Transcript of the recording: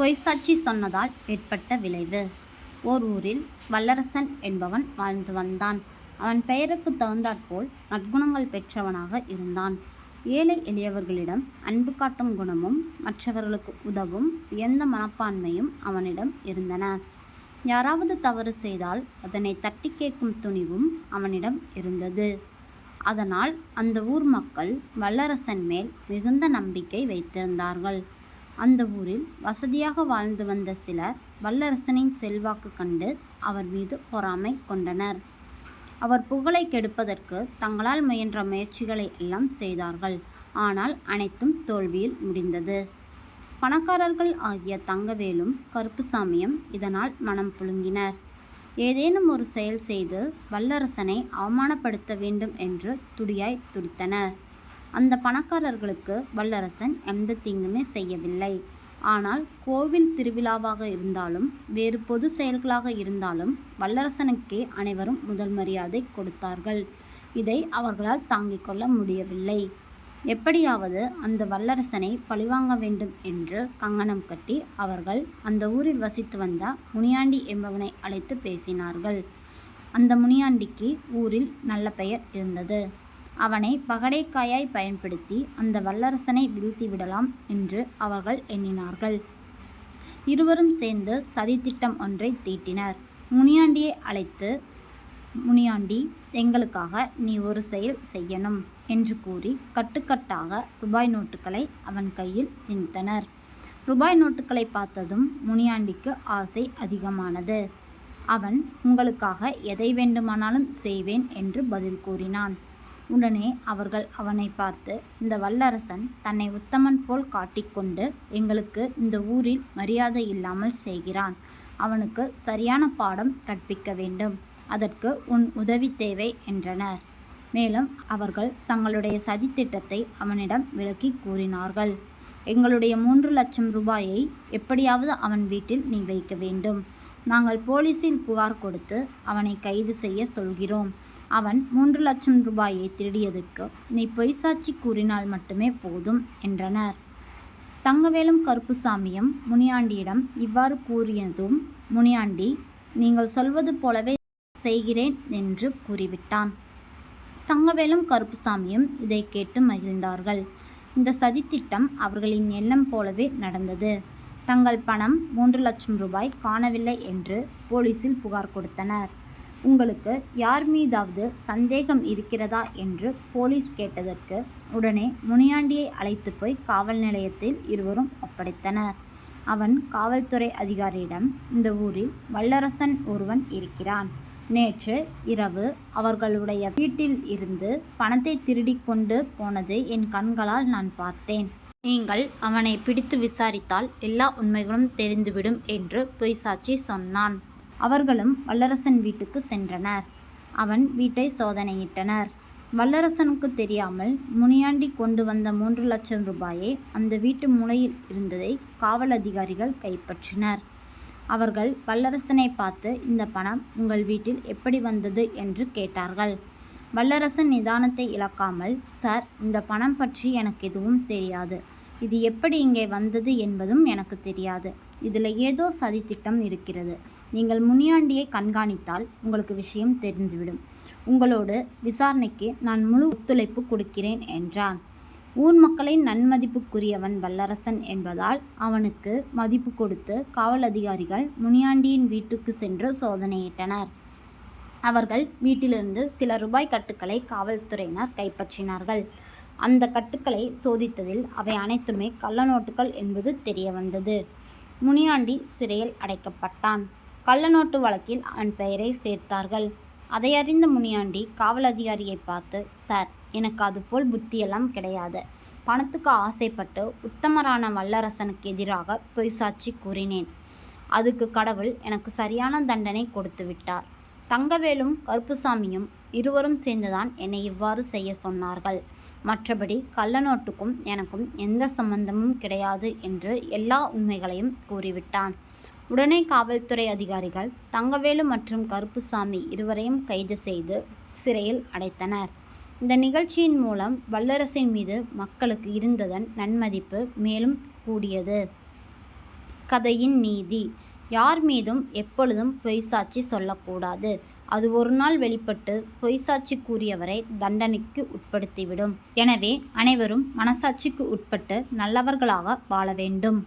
பொய்சாட்சி சொன்னதால் ஏற்பட்ட விளைவு. ஓர் ஊரில் வல்லரசன் என்பவன் வாழ்ந்து வந்தான். அவன் பெயருக்கு தகுந்தாற்போல் நற்குணங்கள் பெற்றவனாக இருந்தான். ஏழை எளியவர்களிடம் அன்பு காட்டும் குணமும் மற்றவர்களுக்கு உதவும் உயர்ந்த மனப்பான்மையும் அவனிடம் இருந்தன. யாராவது தவறு செய்தால் அதனை தட்டி கேட்கும் துணிவும் அவனிடம் இருந்தது. அதனால் அந்த ஊர் மக்கள் வல்லரசன் மேல் மிகுந்த நம்பிக்கை வைத்திருந்தார்கள். அந்த ஊரில் வசதியாக வாழ்ந்து வந்த சிலர் வல்லரசனின் செல்வாக்கு கண்டு அவர் மீது பொறாமை கொண்டனர். அவர் புகழை கெடுப்பதற்கு தங்களால் முயன்ற முயற்சிகளை எல்லாம் செய்தார்கள். ஆனால் அனைத்தும் தோல்வியில் முடிந்தது. பணக்காரர்கள் ஆகிய தங்கவேலும் கருப்புசாமியும் இதனால் மனம் புழுங்கினர். ஏதேனும் ஒரு செயல் செய்து வல்லரசனை அவமானப்படுத்த வேண்டும் என்று துடியாய் துடித்தனர். அந்த பணக்காரர்களுக்கு வல்லரசன் எந்த தீங்குமே செய்யவில்லை. ஆனால் கோவில் திருவிழாவாக இருந்தாலும் வேறு பொது செயல்களாக இருந்தாலும் வல்லரசனுக்கே அனைவரும் முதல் மரியாதை கொடுத்தார்கள். இதை அவர்களால் தாங்கிக் கொள்ள முடியவில்லை. எப்படியாவது அந்த வல்லரசனை பழிவாங்க வேண்டும் என்று கங்கணம் கட்டி அவர்கள் அந்த ஊரில் வசித்து வந்த முனியாண்டி என்பவனை அழைத்து பேசினார்கள். அந்த முனியாண்டிக்கு ஊரில் நல்ல பெயர் இருந்தது. அவனை பகடைக்காயாய் பயன்படுத்தி அந்த வல்லரசனை வீழ்த்தி விடலாம் என்று அவர்கள் எண்ணினார்கள். இருவரும் சேர்ந்து சதித்திட்டம் ஒன்றை தீட்டினர். முனியாண்டியை அழைத்து முனியாண்டி எங்களுக்காக நீ ஒரு செயல் செய்யணும் என்று கூறி கட்டுக்கட்டாக ரூபாய் நோட்டுகளை அவன் கையில் திணித்தனர். ரூபாய் நோட்டுகளை பார்த்ததும் முனியாண்டிக்கு ஆசை அதிகமானது. அவன் உங்களுக்காக எதை வேண்டுமானாலும் செய்வேன் என்று பதில் கூறினான். உடனே அவர்கள் அவனை பார்த்து இந்த வல்லரசன் தன்னை உத்தமன் போல் காட்டிக்கொண்டு எங்களுக்கு இந்த ஊரில் மரியாதை இல்லாமல் செய்கிறான். அவனுக்கு சரியான பாடம் கற்பிக்க வேண்டும். அதற்கு உன் உதவி தேவை என்றனர். மேலும் அவர்கள் தங்களுடைய சதித்திட்டத்தை அவனிடம் விளக்கி கூறினார்கள். எங்களுடைய மூன்று லட்சம் ரூபாயை எப்படியாவது அவன் வீட்டில் நீ வைக்க வேண்டும். நாங்கள் போலீஸில் புகார் கொடுத்து அவனை கைது செய்ய சொல்கிறோம். அவன் மூன்று லட்சம் ரூபாயை திருடியதற்கு நீ பொய்சாட்சி கூறினால் மட்டுமே போதும் என்றனர். தங்கவேலும் கருப்புசாமியும் முனியாண்டியிடம் இவ்வாறு கூறியதும் முனியாண்டி நீங்கள் சொல்வது போலவே செய்கிறேன் என்று கூறிவிட்டான். தங்கவேலும் கருப்புசாமியும் இதை கேட்டு மகிழ்ந்தார்கள். இந்த சதித்திட்டம் அவர்களின் எண்ணம் போலவே நடந்தது. தங்கள் பணம் மூன்று லட்சம் ரூபாய் காணவில்லை என்று போலீசில் புகார் கொடுத்தனர். உங்களுக்கு யார் மீதாவது சந்தேகம் இருக்கிறதா என்று போலீஸ் கேட்டதற்கு உடனே முனியாண்டியை அழைத்து போய் காவல் நிலையத்தில் இருவரும் ஒப்படைத்தனர். அவன் காவல்துறை அதிகாரியிடம் இந்த ஊரில் வல்லரசன் ஒருவன் இருக்கிறான். நேற்று இரவு அவர்களுடைய வீட்டில் இருந்து பணத்தை திருடி கொண்டு போனது என் கண்களால் நான் பார்த்தேன். நீங்கள் அவனை பிடித்து விசாரித்தால் எல்லா உண்மைகளும் தெரிந்துவிடும் என்று பொய்சாட்சி சொன்னான். அவர்களும் வல்லரசன் வீட்டுக்கு சென்றனர். அவன் வீட்டை சோதனையிட்டனர். வல்லரசனுக்கு தெரியாமல் முனியாண்டி கொண்டு வந்த மூன்று லட்சம் ரூபாயை அந்த வீட்டு மூலையில் இருந்ததை காவல் அதிகாரிகள் கைப்பற்றினர். அவர்கள் வல்லரசனை பார்த்து இந்த பணம் உங்கள் வீட்டில் எப்படி வந்தது? என்று கேட்டார்கள். வல்லரசன் நிதானத்தை இழக்காமல் சார் இந்த பணம் பற்றி எனக்கு எதுவும் தெரியாது. இது எப்படி இங்கே வந்தது என்பதும் எனக்கு தெரியாது. இதில் ஏதோ சதித்திட்டம் இருக்கிறது. நீங்கள் முனியாண்டியை கண்காணித்தால் உங்களுக்கு விஷயம் தெரிந்துவிடும். உங்களோடு விசாரணைக்கு நான் முழு ஒத்துழைப்பு கொடுக்கிறேன் என்றான். ஊர் மக்களின் நன்மதிப்புக்குரியவன் வல்லரசன் என்பதால் அவனுக்கு மதிப்பு கொடுத்து காவல் அதிகாரிகள் முனியாண்டியின் வீட்டுக்கு சென்று சோதனையிட்டனர். அவர்கள் வீட்டிலிருந்து சில ரூபாய் கட்டுக்களை காவல்துறையினர் கைப்பற்றினார்கள். அந்த கட்டுக்களை சோதித்ததில் அவை அனைத்துமே கள்ள நோட்டுகள் என்பது தெரிய வந்தது முனியாண்டி சிறையில் அடைக்கப்பட்டான். கள்ளநோட்டு வழக்கில் அவன் பெயரை சேர்த்தார்கள். அதை அறிந்த முனியாண்டி காவல் அதிகாரியை பார்த்து சார் எனக்கு அதுபோல் புத்தியெல்லாம் கிடையாது. பணத்துக்கு ஆசைப்பட்டு உத்தமரான வல்லரசனுக்கு எதிராக பொய் சாட்சி கூறினேன். அதுக்கு கடவுள் எனக்கு சரியான தண்டனை கொடுத்து விட்டார். தங்கவேலும் கருப்புசாமியும் இருவரும் சேர்ந்துதான் என்னை இவ்வாறு செய்ய சொன்னார்கள். மற்றபடி கள்ளநோட்டுக்கும் எனக்கும் எந்த சம்பந்தமும் கிடையாது என்று எல்லா உண்மைகளையும் கூறிவிட்டான். உடனே காவல்துறை அதிகாரிகள் தங்கவேலு மற்றும் கருப்புசாமி இருவரையும் கைது செய்து சிறையில் அடைத்தனர். இந்த நிகழ்ச்சியின் மூலம் வல்லரசின் மீது மக்களுக்கு இருந்ததன் நன்மதிப்பு மேலும் கூடியது. கதையின் நீதி. யார் மீதும் எப்பொழுதும் பொய்ச்சாட்சி சொல்லக்கூடாது. அது ஒரு நாள் வெளிப்பட்டு பொய்ச்சாட்சி கூறியவரை தண்டனைக்கு உட்படுத்திவிடும். எனவே அனைவரும் மனசாட்சிக்கு உட்பட்டு நல்லவர்களாக வாழ வேண்டும்.